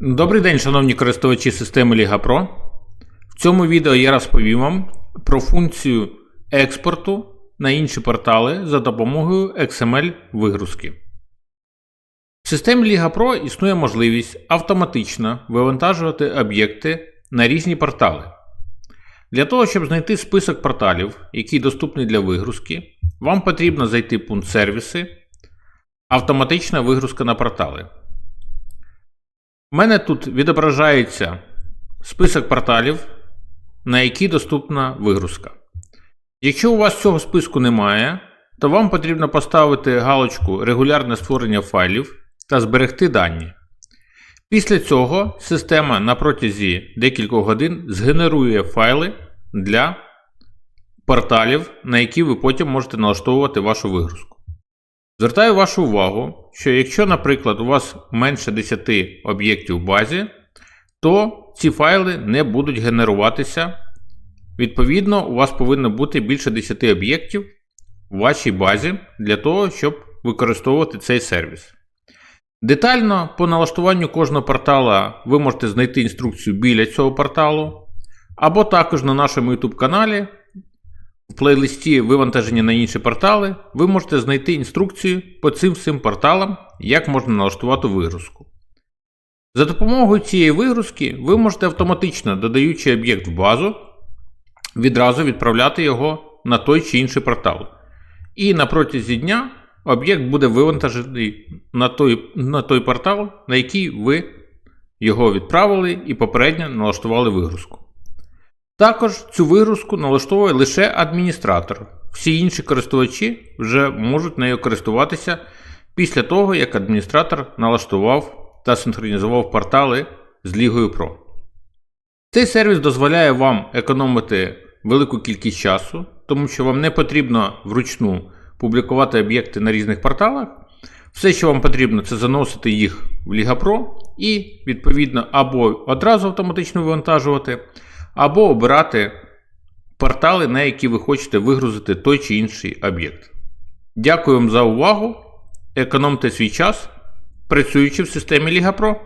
Добрий день, шановні користувачі системи Liga Pro. В цьому відео я розповім вам про функцію експорту на інші портали за допомогою XML вигрузки. В системі Liga Pro існує можливість автоматично вивантажувати об'єкти на різні портали. Для того, щоб знайти список порталів, який доступний для вигрузки, вам потрібно зайти в пункт сервіси, автоматична вигрузка на портали. У мене тут відображається список порталів, на які доступна вигрузка. Якщо у вас цього списку немає, то вам потрібно поставити галочку Регулярне створення файлів та зберегти дані. Після цього система на протязі декількох годин згенерує файли для порталів, на які ви потім можете налаштовувати вашу вигрузку. Звертаю вашу увагу, що якщо, наприклад, у вас менше 10 об'єктів в базі, то ці файли не будуть генеруватися. Відповідно, у вас повинно бути більше 10 об'єктів в вашій базі для того, щоб використовувати цей сервіс. Детально по налаштуванню кожного портала ви можете знайти інструкцію біля цього порталу, або також на нашому YouTube каналі в плейлисті вивантаження на інші портали ви можете знайти інструкцію по цим всім порталам, як можна налаштувати вигрузку. За допомогою цієї вигрузки ви можете автоматично, додаючи об'єкт в базу, відразу відправляти його на той чи інший портал. І на протязі дня об'єкт буде вивантажений на той, на той портал, на який ви його відправили і попередньо налаштували вигрузку. Також цю вигрузку налаштовує лише адміністратор. Всі інші користувачі вже можуть нею користуватися після того, як адміністратор налаштував та синхронізував портали з Лігою Pro. Цей сервіс дозволяє вам економити велику кількість часу, тому що вам не потрібно вручну публікувати об'єкти на різних порталах. Все, що вам потрібно, це заносити їх в Liga Pro і, відповідно, або одразу автоматично вивантажувати, або обирати портали, на які ви хочете вигрузити той чи інший об'єкт. Дякую вам за увагу. Економте свій час, працюючи в системі Лігапро.